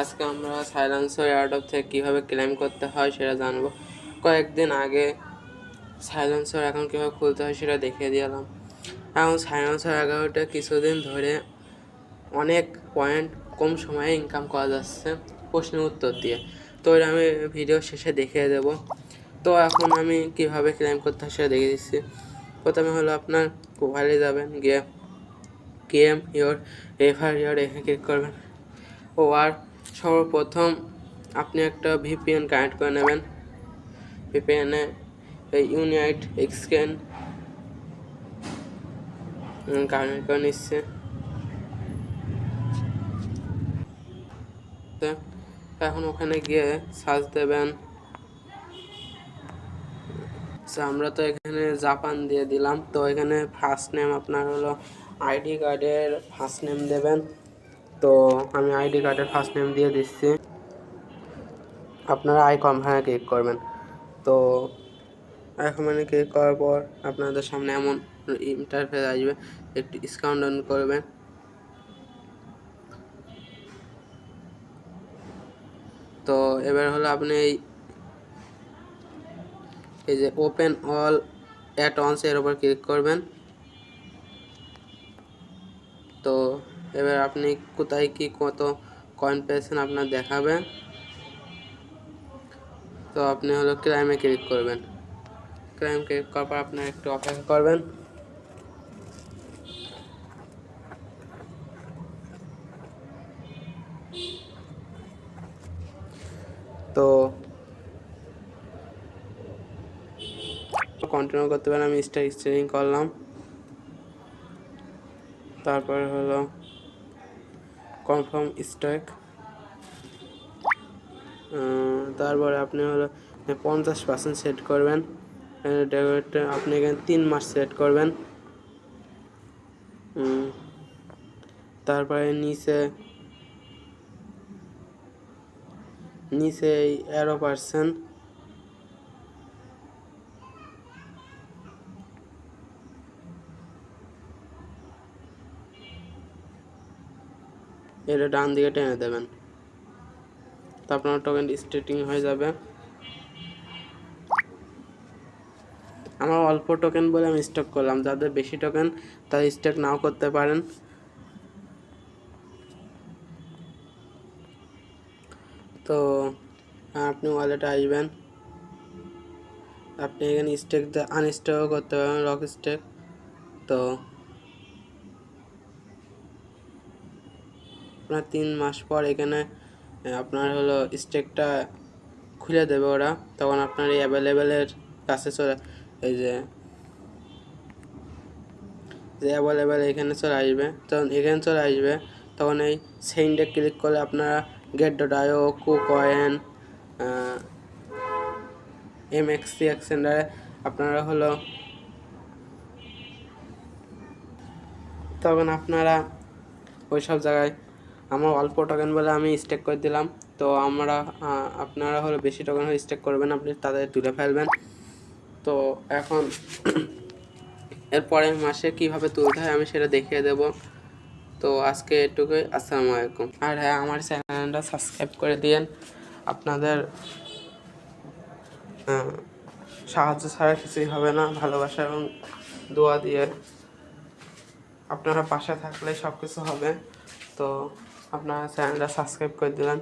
আজকে আমরা silencer AirDrop থেকে কীভাবে ক্লেম করতে হয় সেটা জানব। কয়েকদিন আগে সাইলেন্সার এখন কীভাবে খুলতে হয় সেটা দেখিয়ে দিলাম এখন সাইলেন্সার এগারোটা কিছুদিন ধরে অনেক পয়েন্ট কম সময়ে ইনকাম করা যাচ্ছে প্রশ্নের উত্তর দিয়ে। তো এটা আমি ভিডিও শেষে দেখিয়ে দেবো। তো এখন আমি কীভাবে ক্লেম করতে হয় সেটা দেখিয়ে দিচ্ছি। প্রথমে হলো আপনার প্রোফাইলে যাবেন, গিয়ে গেম ইয়োর রেফার ইয়োর এখানে ক্লিক করবেন। ও আর সর্বপ্রথম আপনি একটা ভিপিএন কানেক্ট করে নেবেন। ভিপিএনে এই ইউনাইট এক্সকেন কানেক্ট করে নিচ্ছে। এখন ওখানে গিয়ে সার্চ দেবেন। আমরা তো এখানে জাপান দিয়ে দিলাম। তো এখানে ফার্স্ট নেম আপনার হলো আইডি কার্ডের ফার্স্ট নেম দেবেন। তো আমি আইডি কার্ডের ফার্স্ট নেম দিয়ে দিচ্ছি। আপনারা আই কনফার্মে ক্লিক করবেন। তো এখন মানে ক্লিক করার পর আপনাদের সামনে এমন ইন্টারফেস আসবে। একটু স্কাউন্ট ডাউন করবেন। তো এবার হলো আপনি এই এই যে ওপেন অল অ্যাট অনস এর উপর ক্লিক করবেন। তো এবার আপনি কোথায় কি কত কয়েন পেয়েছেন আপনার দেখাবে তো আপনি হলো ক্রাইমে ক্লিক করবেন। ক্রাইম ক্লিক করার পর আপনার একটু অপেক্ষা করবেন। তো কন্টিনিউ করতে পারেন, আমি স্টার এক্সচেঞ্জিং করলাম। তারপরে হলো কনফার্ম স্টক তারপরে আপনি হলো পঞ্চাশ পার্সেন্ট সেট করবেন। আপনি এখানে তিন মাস সেট করবেন। তারপরে নিচে নিচে এগারো পার্সেন্ট এটা ডান দিকে টেনে দেবেন। তো আপনার টোকেন স্টেটিং হয়ে যাবে। আমার অল্প টোকেন বলে আমি স্টক করলাম। যাদের বেশি টোকেন তারা স্টক নাও করতে পারেন। তো, আপনি ওয়ালেটে আসবেন। আপনি এখানে স্টেক আনস্টেকও করতে পারেন রক স্টেক তো আপনার তিন মাস পর এখানে আপনার হলো স্টেকটা খুলে দেবে ওরা। তখন আপনার এই অ্যাভেলেবেলের কাছে চলে, এই যে যে অ্যাভেলেবেল এখানে চলে আসবে। তখন এখানে চলে আসবে, তখন এই সেইন্ডে ক্লিক করলে আপনারা গেট ডট আইও কু কয়েন এম এক্সি এক্সেন্ডারে আপনারা হলো, তখন আপনারা ওই সব জায়গায় আমার অল্প টোকেন বলে আমি স্টেক করে দিলাম। তো আমরা আপনারা হলো বেশি টোকেন হলে স্টেক করবেন, আপনি তাদের তুলে ফেলবেন। তো এখন এর পরের মাসে কীভাবে তুলতে হয় আমি সেটা দেখিয়ে দেব। তো আজকে এটুকুই, আসসালামু আলাইকুম। আর হ্যাঁ আমার চ্যানেলটা সাবস্ক্রাইব করে দিয়েন। আপনাদের সাহায্য ছাড়া কিছুই হবে না, ভালোবাসা এবং দোয়া দিয়ে। আপনারা পাশে থাকলে সব কিছু হবে। তো আপনারা চ্যানেলটা সাবস্ক্রাইব করে দিলেন